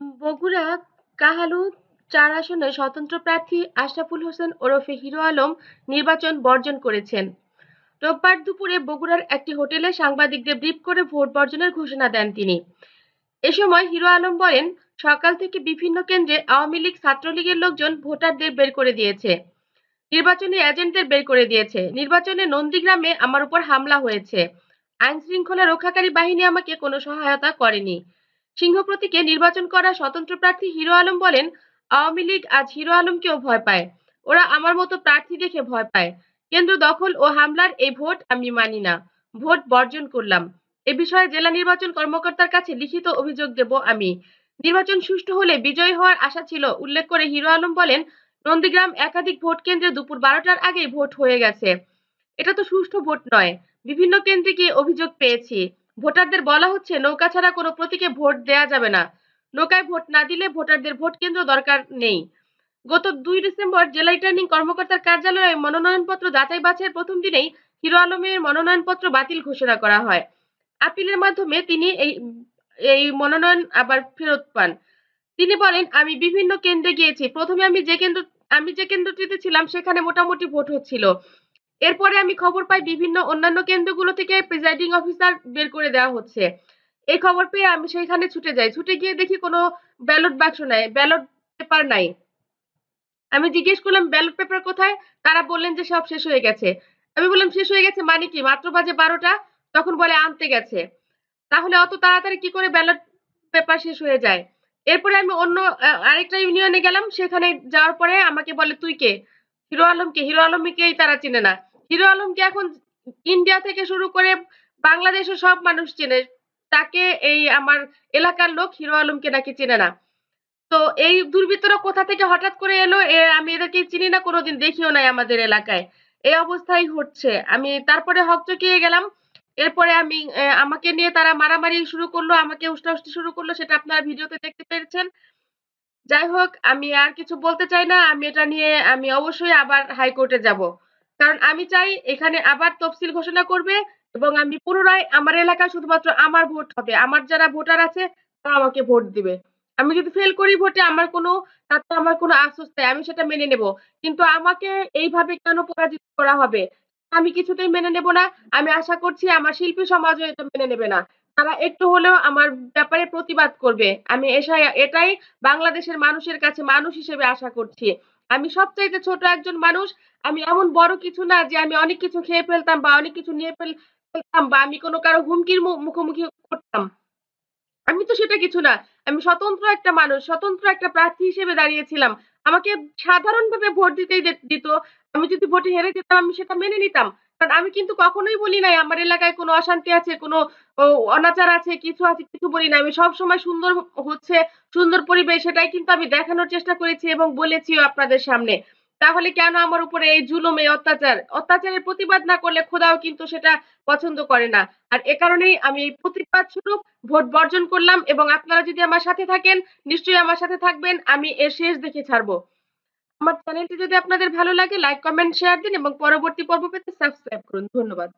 বগুড়া কাহালু চার আসনে স্বতন্ত্র প্রার্থী আশরাফুল হোসেন ওরফে হিরো আলম নির্বাচন বর্জন করেছেন। রোববার দুপুরে বগুড়ার একটি হোটেলে সাংবাদিকদের ব্রিফ করে ভোট বর্জনের ঘোষণা দেন তিনি। এ সময় হিরো আলম বলেন, সকাল থেকে বিভিন্ন কেন্দ্রে আওয়ামী লীগ ছাত্রলীগের লোকজন ভোটারদের বের করে দিয়েছে। নির্বাচনী এজেন্টদের বের করে দিয়েছে। নির্বাচনে নন্দীগ্রামে আমার উপর হামলা হয়েছে। আইন শৃঙ্খলা রক্ষাকারী বাহিনী আমাকে কোনো সহায়তা করেনি। সিংহ প্রতীকে নির্বাচন করা স্বতন্ত্র প্রার্থী হিরো আলম বলেন, আওয়ামী লীগ আজ হিরো আলমকেও ভয় পায়। ওরা আমার মতো প্রার্থী দেখে ভয় পায়। কেন্দ্র দখল ও হামলার এই ভোট আমি মানি না। ভোট বর্জন করলাম। এ বিষয়ে জেলা নির্বাচন কর্মকর্তার কাছে লিখিত অভিযোগ দেব আমি। নির্বাচন সুষ্ঠু হলে বিজয়ী হওয়ার আশা ছিল। উল্লেখ করে হিরো আলম বলেন, নন্দীগ্রাম একাধিক ভোট কেন্দ্রে দুপুর বারোটার আগেই ভোট হয়ে গেছে। এটা তো সুষ্ঠু ভোট নয়। বিভিন্ন কেন্দ্রে গিয়ে অভিযোগ পেয়েছি। ভোটারদের বলা হচ্ছে নৌকা ছাড়া কোনো প্রতীকে ভোট দেয়া যাবে না। নৌকায় ভোট না দিলে ভোটারদের ভোট কেন্দ্র দরকার নেই। গত দুই ডিসেম্বর জেলা রিটার্নিং কর্মকর্তার কার্যালয়ে মনোনয়নপত্র যাচাই বাছাইয়ের প্রথম দিনেই হিরো আলমের মনোনয়নপত্র বাতিল ঘোষণা করা হয়। আপিলের মাধ্যমে তিনি এই এই মনোনয়ন আবার ফেরত পান। তিনি বলেন, আমি বিভিন্ন কেন্দ্রে গিয়েছি। প্রথমে আমি যে কেন্দ্র, আমি যে কেন্দ্রটিতে ছিলাম সেখানে মোটামুটি ভোট হচ্ছিল। এরপরে আমি খবর পাই বিভিন্ন অন্যান্য কেন্দ্রগুলো থেকে প্রিজাইডিং অফিসার বের করে দেওয়া হচ্ছে। এই খবর পেয়ে আমি সেইখানে ছুটে যাই। ছুটে গিয়ে দেখি কোনো ব্যালট বাক্স নাই ব্যালট পেপার নাই। আমি জিজ্ঞেস করলাম ব্যালট পেপার কোথায়? তারা বললেন যে সব শেষ হয়ে গেছে। আমি বললাম, শেষ হয়ে গেছে মানে কি? মাত্র বাজে বারোটা? তখন বলে, আনতে গেছে। তাহলে অত তাড়াতাড়ি কি করে ব্যালট পেপার শেষ হয়ে যায়? এরপরে আমি অন্য আরেকটা ইউনিয়নে গেলাম। সেখানে যাওয়ার পরে আমাকে বলে, তুই কে? হিরো আলমকে, হিরো আলমকেই তারা চিনে না। হিরো আলমকে এখন ইন্ডিয়া থেকে শুরু করে বাংলাদেশের সব মানুষ চেনে। তাকে এই আমার এলাকার লোক হিরো আলমকে নাকি চেনে না। তো এই দুর্বৃত্তরা কোথা থেকে হঠাৎ করে এলো আমি এদেরকে চিনি না, কোনোদিন দেখিও নাই আমাদের এলাকায়। এই অবস্থাই হচ্ছে আমি তারপরে হকচকিয়ে গেলাম। এরপরে আমি আমাকে নিয়ে তারা মারামারি শুরু করল, আমাকে উষ্টাউষ্টি শুরু করল, সেটা আপনারা ভিডিওতে দেখতে পেরেছেন। যাই হোক আমি আর কিছু বলতে চাই না। আমি এটা নিয়ে, আমি অবশ্যই আবার হাইকোর্টে যাব। কারণ আমি চাই এখানে আবার তফসিল ঘোষণা করবে এবং আমি পুনরায় আমার এলাকায় শুধুমাত্র আমার ভোট হবে। আমার যারা ভোটার আছে, তারা আমাকে ভোট দিবে। আমি যদি ফেল করি ভোটে, আমার কোনো তাতে আমার কোনো আফসোস নেই। আমি সেটা মেনে নেব। কিন্তু আমাকে এইভাবে কেন পরাজিত করা হবে? আমি কিছুতেই মেনে নেব না। আমি আশা করছি আমার শিল্পী সমাজও এটা মেনে নেবে না। তারা একটু হলেও আমার ব্যাপারে প্রতিবাদ করবে। আমি এটাই বাংলাদেশের মানুষের কাছে মানুষ হিসেবে আশা করছি। আমি সবচাইতে ছোট একজন মানুষ, আমি এমন বড় কিছু না যে আমি অনেক কিছু খেয়ে ফেলতাম বা অনেক কিছু নিয়ে ফেলতাম বা আমি কোনো কারও হুমকির মুখোমুখি করতাম। আমি তো সেটা কিছু না। আমি স্বতন্ত্র একটা মানুষ, স্বতন্ত্র একটা প্রার্থী হিসেবে দাঁড়িয়েছিলাম। আমাকে সাধারণভাবে ভোট দিতেই দিত। আমি যদি ভোটে হেরে যেতাম, আমি সেটা মেনে নিতাম। কারণ আমি কিন্তু কখনোই বলি নাই, আমার এলাকায় কোনো অশান্তি আছে, কোনো অনাচার আছে, কিছু আছে, কিছু বলি না আমি সব সময় সুন্দর হচ্ছে, সুন্দর পরিবেশ, সেটাই কিন্তু আমি দেখানোর চেষ্টা করেছি এবং বলেছিও আপনাদের সামনে। তাহলে কেন আমার উপরে এই জুলুম, এই অত্যাচার? অত্যাচারের প্রতিবাদ না করলে খোদাও কিন্তু সেটা পছন্দ করে না। আর এ কারণেই আমি এই প্রতিবাদ স্বরূপ ভোট বর্জন করলাম এবং আপনারা যদি আমার সাথে থাকেন, নিশ্চয়ই আমার সাথে থাকবেন, আমি এর শেষ দেখে ছাড়বো। আমার চ্যানেলটি যদি আপনাদের ভালো লাগে লাইক কমেন্ট শেয়ার দিন এবং পরবর্তী পর্ব পেতে সাবস্ক্রাইব করুন। ধন্যবাদ।